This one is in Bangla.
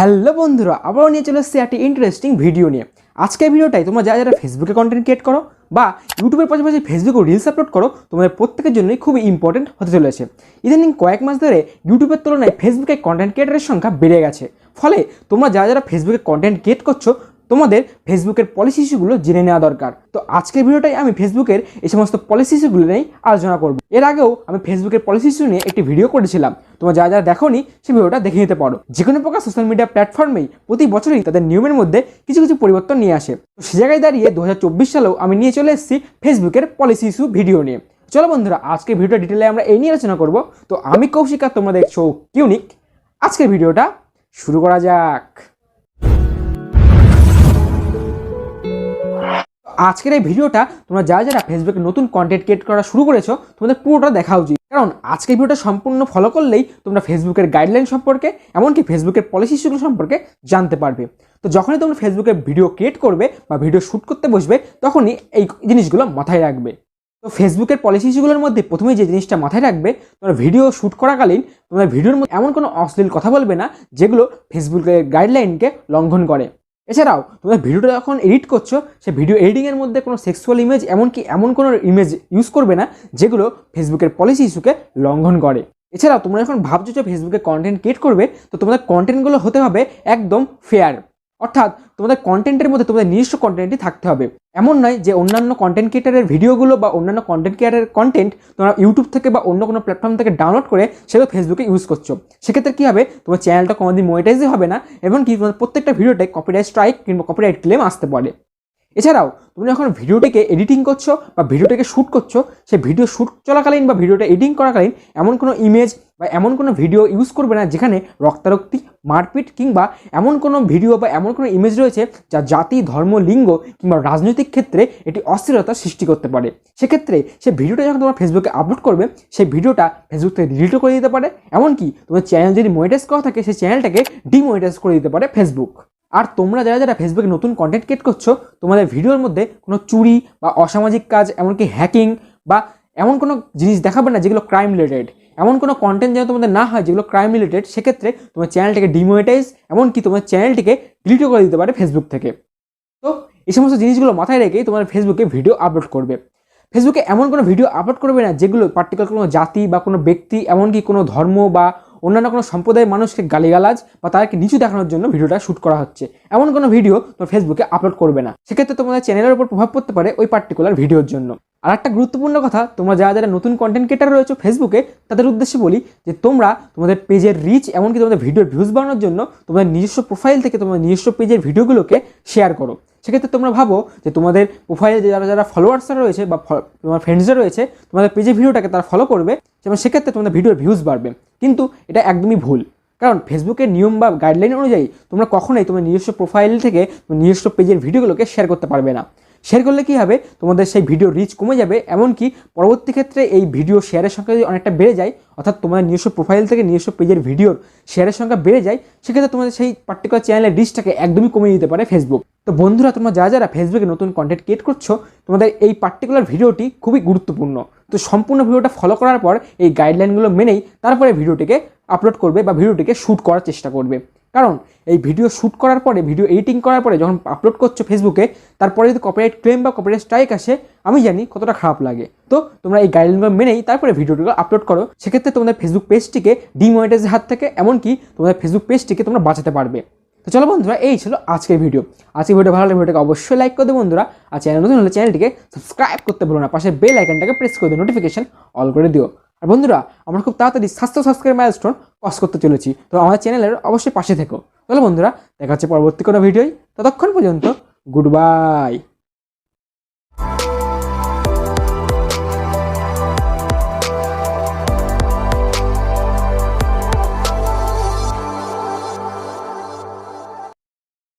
হ্যালো বন্ধুরা, আবারও নিয়ে চলে এসেছি একটি ইন্টারেস্টিং ভিডিও নিয়ে। আজকের ভিডিওটাই তোমরা যারা যারা ফেসবুকে কন্টেন্ট ক্রিয়েট করো বা ইউটিউবের পাশাপাশি ফেসবুকে রিলস আপলোড করো, তোমাদের প্রত্যেকের জন্যই খুবই ইম্পর্টেন্ট হতে চলেছে। ইদানিং কয়েক মাস ধরে ইউটিউবের তুলনায় ফেসবুকে কন্টেন্ট ক্রিয়েটারের সংখ্যা বেড়ে গেছে। ফলে তোমরা যারা যারা ফেসবুকে কন্টেন্ট ক্রিয়েট করছ তোমাদের ফেসবুকের পলিসি ইস্যুগুলো জেনে নেওয়া দরকার। তো আজকের ভিডিওটাই আমি ফেসবুকের এই সমস্ত পলিসি ইস্যুগুলো নিয়েই আলোচনা করব। এর আগেও আমি ফেসবুকের পলিসি ইস্যু নিয়ে একটি ভিডিও করেছিলাম। তোমরা যারা যারা দেখোনি, সেই ভিডিওটা দেখে নিতে পারো। যে কোনো প্রকার সোশ্যাল মিডিয়া প্ল্যাটফর্মেই প্রতি বছরই তাদের নিয়মের মধ্যে কিছু কিছু পরিবর্তন নিয়ে আসে। তো সে জায়গায় দাঁড়িয়ে দু হাজার চব্বিশ সালেও আমি নিয়ে চলে এসেছি ফেসবুকের পলিসি ইস্যু ভিডিও নিয়ে। চলো বন্ধুরা আজকে ভিডিও ডিটেলে আমরা এই নিয়ে আলোচনা করব। তো আমি কৌশিক আর তোমরা দেখছ কিউনিক আজকের ভিডিওটা শুরু করা যাক। আজকের এই ভিডিওটা তোমরা যারা যারা ফেসবুকে নতুন কন্টেন্ট ক্রিয়েট করা শুরু করেছ, তোমাদের পুরোটা দেখা উচিত। কারণ আজকের ভিডিওটা সম্পূর্ণ ফলো করলেই তোমরা ফেসবুকের গাইডলাইন সম্পর্কে, এমনকি ফেসবুকের পলিসি ইস্যুগুলো সম্পর্কে জানতে পারবে। তো যখনই তোমরা ফেসবুকে ভিডিও ক্রিয়েট করবে বা ভিডিও শ্যুট করতে বসবে, তখনই এই জিনিসগুলো মাথায় রাখবে। তো ফেসবুকের পলিসি ইস্যুগুলোর মধ্যে প্রথমেই যে জিনিসটা মাথায় রাখবে, তোমরা ভিডিও শ্যুট করাকালীন তোমরা ভিডিওর মধ্যে এমন কোনো অশ্লীল কথা বলবে না, যেগুলো ফেসবুকের গাইডলাইনকে লঙ্ঘন করে। এছাড়াও, তোমরা ভিডিওটা যখন এডিট করছ সে ভিডিও এডিটিংয়ের মধ্যে কোনো সেক্সুয়াল ইমেজ এমনকি এমন কোনো ইমেজ ইউজ করবে না, যেগুলো ফেসবুকের পলিসি ইস্যুকে লঙ্ঘন করে। এছাড়াও, তোমরা যখন ভাবছ যে ফেসবুকে কন্টেন্ট ক্রিয়েট করবে, তো তোমাদের কন্টেন্টগুলো হতে হবে একদম ফেয়ার অর্থাৎ তোমাদের কন্টেন্টের মধ্যে তোমাদের নিজস্ব কন্টেন্টই থাকতে হবে। এমন নয় যে অন্যান্য কন্টেন্ট ক্রিয়েটারের ভিডিওগুলো বা অন্যান্য কন্টেন্ট ক্রিয়েটারের কন্টেন্ট তোমরা ইউটিউব থেকে বা অন্য কোনো প্ল্যাটফর্ম থেকে ডাউনলোড করে সেগুলো ফেসবুকে ইউজ করছ। সেক্ষেত্রে কী হবে? তোমার চ্যানেলটা কোনোদিন মনিটাইজই হবে না এবং কি তোমার প্রত্যেকটা ভিডিওতে কপিরাইট স্ট্রাইক কিংবা কপিরাইট ক্লেম আসতে পারে। এছাড়াও তুমি যখন ভিডিওটিকে এডিটিং করছ বা ভিডিওটাকে শ্যুট করছ, সেই ভিডিও শ্যুট চলাকালীন বা ভিডিওটা এডিটিং করাকালীন এমন কোনো ইমেজ বা এমন কোনো ভিডিও ইউজ করবে না যেখানে রক্তারক্তি মারপিট কিংবা এমন কোনো ভিডিও বা এমন কোনো ইমেজ রয়েছে যা জাতি, ধর্ম, লিঙ্গ কিংবা রাজনৈতিক ক্ষেত্রে এটি অস্থিরতা সৃষ্টি করতে পারে। সেক্ষেত্রে সেই ভিডিওটা যখন তোমার ফেসবুকে আপলোড করবে, সেই ভিডিওটা ফেসবুক থেকে ডিলিটও করে দিতে পারে। এমনকি তোমার চ্যানেল যদি মনিটাইজ করা থাকে, সেই চ্যানেলটাকে ডিমনিটাইজ করে দিতে পারে ফেসবুক আর তোমরা যারা যারা ফেসবুকে নতুন কন্টেন্ট ক্রিয়েট করছ, তোমাদের ভিডিওর মধ্যে কোনো চুরি বা অসামাজিক কাজ, এমনকি হ্যাকিং বা এমন কোনো জিনিস দেখাবে না যেগুলো ক্রাইম রিলেটেড এমন কোনো কন্টেন্ট যেন তোমাদের না হয় যেগুলো ক্রাইম রিলেটেড সেক্ষেত্রে তোমার চ্যানেলটাকে ডিমোনিটাইজ এমনকি তোমার চ্যানেলটিকে ডিলিটও করে দিতে পারে ফেসবুক থেকে। তো এই সমস্ত জিনিসগুলো মাথায় রেখেই তোমার ফেসবুকে ভিডিও আপলোড করবে। ফেসবুকে এমন কোনো ভিডিও আপলোড করবে না যেগুলো পার্টিকুলার কোনো জাতি বা কোনো ব্যক্তি, এমনকি কোনো ধর্ম বা অন্যান্য কোনো সম্প্রদায়ের মানুষকে গালিগালাজ বা তাদেরকে নিচু দেখানোর জন্য ভিডিওটা শ্যুট করা হচ্ছে। এমন কোনো ভিডিও তোমার ফেসবুকে আপলোড করবে না। সেক্ষেত্রে তোমাদের চ্যানেলের উপর প্রভাব পড়তে পারে ওই পার্টিকুলার ভিডিওর জন্য। আর একটা গুরুত্বপূর্ণ কথা, তোমরা যারা যারা নতুন কন্টেন্ট ক্রিয়েটার রয়েছে ফেসবুকে তাদের উদ্দেশ্যে বলি যে তোমরা তোমাদের পেজের রিচ এমনকি তোমাদের ভিডিওর ভিউজ বাড়ানোর জন্য তোমাদের নিজস্ব প্রোফাইল থেকে তোমাদের নিজস্ব পেজের ভিডিওগুলোকে শেয়ার করো। সেক্ষেত্রে তোমরা ভাবো যে তোমাদের প্রোফাইলে যারা যারা ফলোয়ার্সরা রয়েছে বা তোমার ফ্রেন্ডসরা রয়েছে, তোমাদের পেজের ভিডিওটাকে তারা ফলো করবে, যেমন সেক্ষেত্রে তোমাদের ভিডিওর ভিউজ বাড়বে। কিন্তু এটা একদমই ভুল। কারণ ফেসবুকের নিয়ম বা গাইডলাইন অনুযায়ী তোমরা কখনোই তোমার নিজস্ব প্রোফাইল থেকে নিজস্ব পেজের ভিডিওগুলোকে শেয়ার করতে পারবে না। শেয়ার করলে কী হবে? তোমাদের সেই ভিডিও রিচ কমে যাবে। এমনকি পরবর্তী ক্ষেত্রে এই ভিডিও শেয়ারের সংখ্যা যদি অনেকটা বেড়ে যায়, অর্থাৎ তোমাদের নিজস্ব প্রোফাইল থেকে নিজস্ব পেজের ভিডিওর শেয়ারের সংখ্যা বেড়ে যায়, সেক্ষেত্রে তোমাদের সেই পার্টিকুলার চ্যানেলের রিচটাকে একদমই কমিয়ে দিতে পারে ফেসবুক তো বন্ধুরা, তোমরা যারা যারা ফেসবুকে নতুন কন্টেন্ট ক্রিয়েট করছ, তোমাদের এই পার্টিকুলার ভিডিওটি খুবই গুরুত্বপূর্ণ। তো সম্পূর্ণ ভিডিওটা ফলো করার পর এই গাইডলাইনগুলো মেনেই তারপরে ভিডিওটিকে আপলোড করবে বা ভিডিওটিকে শ্যুট করার চেষ্টা করবে। কারণ এই ভিডিও শ্যুট করার পরে ভিডিও এডিটিং করার পরে যখন আপলোড করছ ফেসবুকে তারপরে যদি কপিরাইট ক্লেম বা কপিরাইট স্ট্রাইক আসে, আমি জানি কতটা খারাপ লাগে। তো তোমরা এই গাইডলাইনগুলো মেনেই তারপরে ভিডিওটিকে আপলোড করো। সেক্ষেত্রে তোমাদের ফেসবুক পেজটিকে ডিমনিটাইজের হাত থেকে, এমনকি তোমাদের ফেসবুক পেজটিকে তোমরা বাঁচাতে পারবে। তো চলো বন্ধুরা, এই ছিল আজকের ভিডিও আজকের ভিডিও ভালো লাগলে ভিডিওটাকে অবশ্যই লাইক করে দেবো বন্ধুরা। আর চ্যানেল নতুন হলে চ্যানেলটিকে সাবস্ক্রাইব করতে ভুলো না। পাশে বেল আইকনটাকে প্রেস করে দিও নোটিফিকেশন অল করে দিও। আর বন্ধুরা, আমরা খুব তাড়াতাড়ি স্বাস্থ্য সাবস্ক্রাইব মাইলস্টোন ক্রস করতে চলেছি। তো আমাদের চ্যানেলের অবশ্যই পাশে থেকো। তাহলে বন্ধুরা, দেখা হচ্ছে পরবর্তী কোনো ভিডিওই ততক্ষণ পর্যন্ত গুড বাই